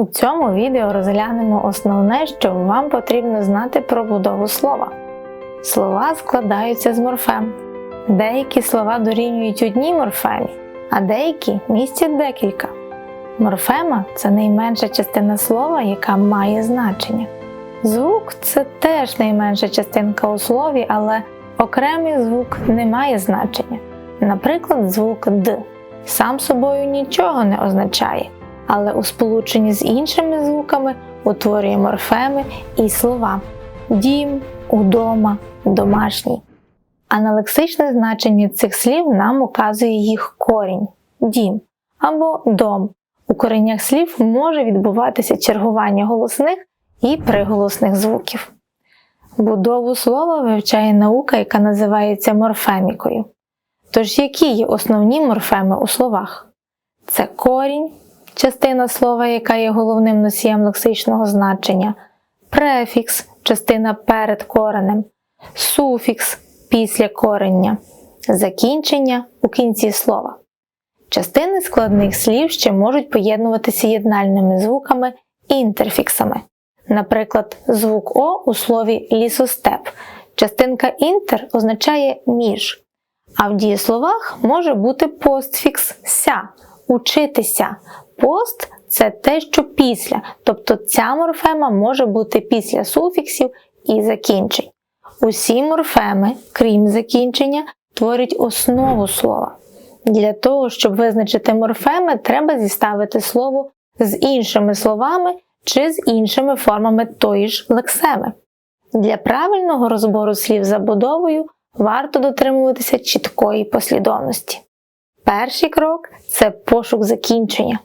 У цьому відео розглянемо основне, що вам потрібно знати про будову слова. Слова складаються з морфем. Деякі слова дорівнюють одній морфемі, а деякі містять декілька. Морфема це найменша частина слова, яка має значення. Звук це теж найменша частинка у слові, але окремий звук не має значення. Наприклад, звук Д сам собою нічого не означає, але у сполученні з іншими звуками утворює морфеми і слова дім, удома, домашній. А на лексичне значення цих слів нам указує їх корінь дім або дом. У кореннях слів може відбуватися чергування голосних і приголосних звуків. Будову слова вивчає наука, яка називається морфемікою. Тож, які є основні морфеми у словах? Це корінь, частина слова, яка є головним носієм лексичного значення, префікс, частина перед коренем, суфікс після корення, закінчення у кінці слова. Частини складних слів ще можуть поєднуватися єднальними звуками інтерфіксами. Наприклад, звук О у слові лісостеп. Частинка інтер означає між, а в дієсловах може бути постфікс ся учитися. Пост це те, що після, тобто ця морфема може бути після суфіксів і закінчень. Усі морфеми, крім закінчення, творять основу слова. Для того, щоб визначити морфеми, треба зіставити слово з іншими словами чи з іншими формами тої ж лексеми. Для правильного розбору слів забудовою варто дотримуватися чіткої послідовності. Перший крок це пошук закінчення.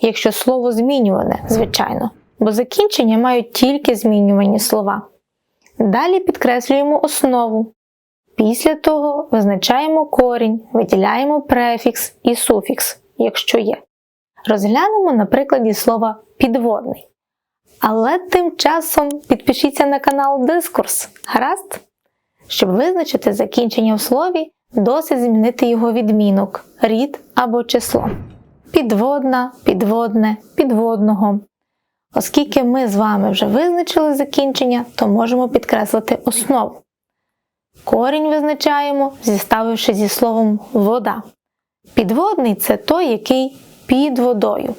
Якщо слово змінюване, звичайно, бо закінчення мають тільки змінювані слова. Далі підкреслюємо основу. Після того визначаємо корінь, виділяємо префікс і суфікс, якщо є. Розглянемо на прикладі слова підводний. Але тим часом підпишіться на канал Дискурс. Гаразд? Щоб визначити закінчення в слові, досить змінити його відмінок, рід або число. Підводна, підводне, підводного. Оскільки ми з вами вже визначили закінчення, то можемо підкреслити основу. Корінь визначаємо, зіставивши зі словом вода. Підводний це той, який під водою.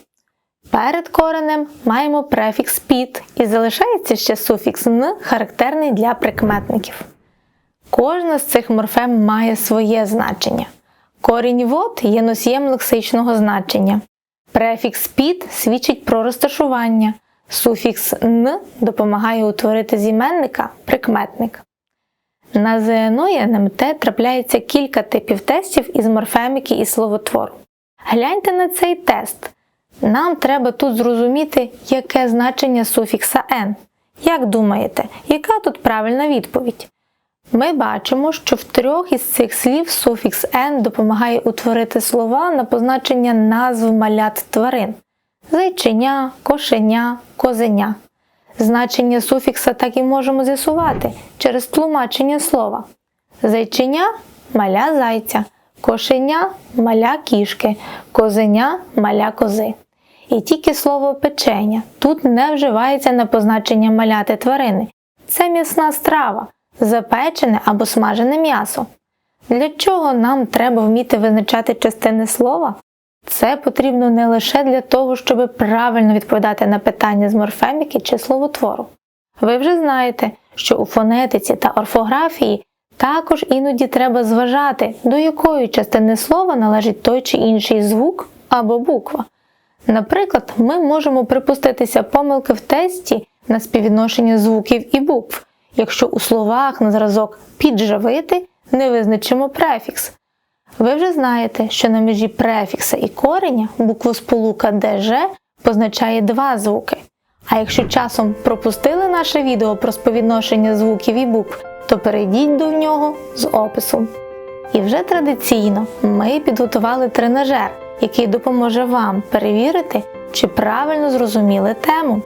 Перед коренем маємо префікс під і залишається ще суфікс н, характерний для прикметників. Кожна з цих морфем має своє значення. Корінь вод є носієм лексичного значення. Префікс під свідчить про розташування. Суфікс н допомагає утворити з іменника прикметник. На ЗНО і НМТ трапляється кілька типів тестів із морфеміки і словотвору. Гляньте на цей тест. Нам треба тут зрозуміти, яке значення суфікса n. Як думаєте, яка тут правильна відповідь? Ми бачимо, що в трьох із цих слів суфікс n допомагає утворити слова на позначення назв малят тварин зайченя, кошеня, козеня. Значення суфікса так і можемо з'ясувати через тлумачення слова. Зайченя маля зайця, кошеня маля кішки, козеня маля кози. І тільки слово печеня тут не вживається на позначення маляти тварини. Це м'ясна страва, запечене або смажене м'ясо. Для чого нам треба вміти визначати частини слова? Це потрібно не лише для того, щоб правильно відповідати на питання з морфеміки чи словотвору. Ви вже знаєте, що у фонетиці та орфографії також іноді треба зважати, до якої частини слова належить той чи інший звук або буква. Наприклад, ми можемо припуститися помилки в тесті на співвідношення звуків і букв, якщо у словах на зразок підживити не визначимо префікс. Ви вже знаєте, що на межі префікса і кореня буквосполука ДЖ позначає два звуки. А якщо часом пропустили наше відео про співвідношення звуків і букв, то перейдіть до нього з описом. І вже традиційно ми підготували тренажер, який допоможе вам перевірити, чи правильно зрозуміли тему.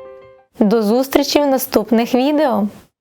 До зустрічі в наступних відео!